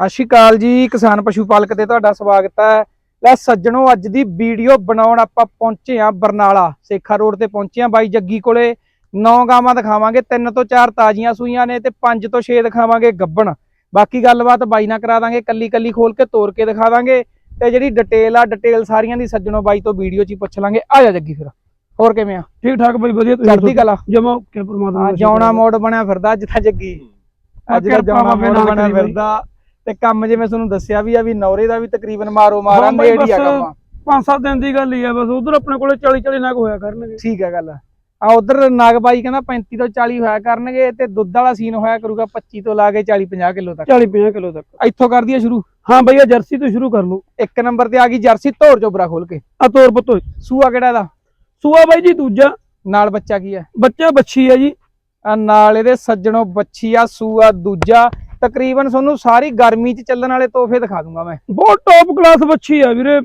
ਸਤਿ ਸ਼੍ਰੀ ਅਕਾਲ ਜੀ ਕਿਸਾਨ ਪਸ਼ੂ ਪਾਲਕ ਤੇ ਤੁਹਾਡਾ ਸਵਾਗਤ ਹੈ। ਲੈ ਸੱਜਣੋ ਅੱਜ ਦੀ ਵੀਡੀਓ ਬਣਾਉਣ ਆਪਾਂ ਪਹੁੰਚੇ ਆ ਬਰਨਾਲਾ ਸੇਖਾ ਰੋਡ ਤੇ ਪਹੁੰਚੇ ਆ ਬਾਈ ਜੱਗੀ ਕੋਲੇ। ਨੌ ਗਾਵਾਂ ਦਿਖਾਵਾਂਗੇ ਤਿੰਨ ਤੋਂ ਚਾਰ ਤਾਜ਼ੀਆਂ ਸੂਈਆਂ ਨੇ ਤੇ ਪੰਜ ਤੋਂ ਛੇ ਦਿਖਾਵਾਂਗੇ ਗੱਬਣ। ਬਾਕੀ ਗੱਲਬਾਤ ਬਾਈ ਨਾਲ ਕਰਾ ਦਾਂਗੇ ਕੱਲੀ ਕੱਲੀ ਖੋਲ ਕੇ ਤੋੜ ਕੇ ਦਿਖਾ ਦਾਂਗੇ ਤੇ ਜਿਹੜੀ ਡਿਟੇਲ ਆ ਡਿਟੇਲ ਸਾਰੀਆਂ ਦੀ ਸੱਜਣੋ ਬਾਈ ਤੋਂ ਵੀਡੀਓ 'ਚ ਹੀ ਪੁੱਛ ਲਾਂਗੇ। ਆ ਜਾ ਜੱਗੀ ਫਿਰ ਹੋਰ ਕਿਵੇਂ ਆ? ਠੀਕ ਠਾਕ ਬਈ ਵਧੀਆ ਤੁਸੀਂ ਚੜ੍ਹਦੀ ਕਲਾ। ਜਮਾ ਕਿ ਪਰਮਾਤਮਾ ਸ਼ੁਕਰ ਮੋੜ ਬਣਿਆ ਫਿਰਦਾ ਅੱਜ ਤਾਂ ਜੱਗੀ। ਅੱਜ ਦਾ ਕਿਰਪਾ ਬਾਬੇ ਮੋੜ ਬਣਿਆ। ਫਿਰਦਾ। ਤੇ ਕੰਮ ਜਿਵੇਂ ਤੁਹਾਨੂੰ ਦੱਸਿਆ ਵੀ ਆ ਵੀ ਨੌਰੇ ਦਾ ਵੀ ਤਕਰੀਬਨ ਮਾਰੋ ਮਾਰਾ ਨੇੜ ਹੀ ਆ ਕੰਮ। ਪੰਜ ਸੱਤ ਦਿਨ ਦੀ ਗੱਲ ਹੀ ਆ ਬਸ ਉਧਰ ਆਪਣੇ ਕੋਲੇ 40 40 ਨਗ ਹੋਇਆ ਕਰਨਗੇ। ਠੀਕ ਹੈ ਗੱਲ। ਆ ਉਧਰ ਨਾਗ ਬਾਈ ਕਹਿੰਦਾ 35 ਤੋਂ 40 ਹੋਇਆ ਕਰਨਗੇ ਤੇ ਦੁੱਧ ਵਾਲਾ ਸੀਨ ਹੋਇਆ ਕਰੂਗਾ 25 ਤੋਂ ਲਾ ਕੇ 40 50 ਕਿਲੋ ਤੱਕ। 40 50 ਕਿਲੋ ਤੱਕ। ਇੱਥੋਂ ਕਰ ਦਈਏ ਸ਼ੁਰੂ? ਹਾਂ ਬਈ ਇਹ ਜਰਸੀ ਤੋਂ ਸ਼ੁਰੂ ਕਰ ਲਓ। ਇੱਕ ਨੰਬਰ ਤੇ ਆ ਗਈ ਜਰਸੀ ਧੋਰ ਚੋਬਰਾ ਖੋਲ ਕੇ। ਆ ਤੋਰ ਪਤੋ ਸੂਆ ਕਿਹੜਾ ਦਾ ਸੂਆ ਬਾਈ ਜੀ ਦੂਜਾ। ਨਾਲ ਬੱਚਾ ਕੀ ਹੈ ਬੱਚਾ ਬੱਚੀ ਹੈ ਜੀ। ਆ ਨਾਲ ਇਹਦੇ ਸੱਜਣੋਂ ਬੱਚੀ ਆ ਸੂਆ ਦੂਜਾ। ਤਕਰੀਬਨ ਤੁਹਾਨੂੰ ਸਾਰੀ ਗਰਮੀ 'ਚ ਚੱਲਣ ਵਾਲੇ ਤੋਹਫੇ ਦਿਖਾ ਦੂੰਗਾ ਮੈਂ। ਬਹੁਤ ਟੌਪ ਕਲਾਸ ਬੱਚੀ ਆ ਵੀਰੇ।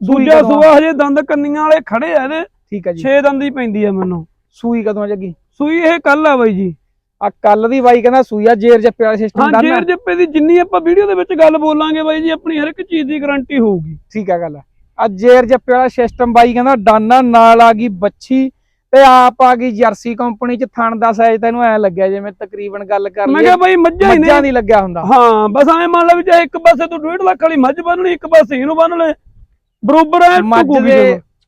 ਦੂਜਾ ਆ? ਸੂਆ ਹਜੇ ਦੰਦ ਕੰਨੀਆਂ ਵਾਲੇ ਖੜੇ ਆ ਇਹਦੇ। ਠੀਕ ਹੈ ਜੀ। 6 ਦੰਦ ਹੀ ਪੈਂਦੀ ਆ ਮੈਨੂੰ। ਸੂਈ ਕਦੋਂ ਆ ਜੱਗੀ? ਸੂਈ ਇਹ ਕੱਲ ਆ ਬਾਈ ਜੀ। ਆ ਕੱਲ ਦੀ ਬਾਈ ਕਹਿੰਦਾ ਸੂਈ ਆ ਜੇਰ ਜੱਪੇ ਵਾਲਾ ਸਿਸਟਮ ਹਾਂ ਡਨ ਜੇਰ ਜੱਪੇ ਦੀ ਜਿੰਨੀ ਆਪਾਂ ਵੀਡੀਓ ਦੇ ਵਿੱਚ ਗੱਲ ਬੋਲਾਂਗੇ ਬਾਈ ਜੀ ਆਪਣੀ ਹਰ ਇੱਕ ਚੀਜ਼ ਦੀ ਗਾਰੰਟੀ ਹੋਊਗੀ। ਠੀਕ ਆ ਗੱਲ ਆ। ਜੇਰ ਜੱਪੇ ਵਾਲਾ ਸਿਸਟਮ ਬਾਈ ਕਹਿੰਦਾ ਡਾਨਾ ਨਾਲ ਆ ਗਈ ਬੱਚੀ। ਤੇ ਆਪ ਆ ਗਈ ਜਰਸੀ ਕੰਪਨੀ ਚ ਥਣ ਦਾ ਸਾਈਜ਼ ਤੈਨੂੰ ਐ ਲੱਗਿਆ ਜਿਵੇਂ ਤਕਰੀਬਨ ਗੱਲ ਕਰ ਮੈਂ ਲਈ ਕਿਹਾ ਬਾਈ ਮੱਝਾਂ ਹੀ ਨੇ। ਮੱਝਾਂ ਲੱਗਿਆ ਹੁੰਦਾ। ਹਾਂ ਬਸ ਐਂ ਮੰਨ ਲੈ ਵੀ ਚਾਹੇ ਇੱਕ ਪਾਸੇ ਤੂੰ 1.5 ਲੱਖ ਵਾਲੀ ਮੱਝ ਬੰਨ ਲਈ ਇੱਕ ਪਾਸੇ ਇਹਨੂੰ ਬੰਨ ਲੈ। ਬਰੋਬਰ ਐ ਮੱਝ ਦੇ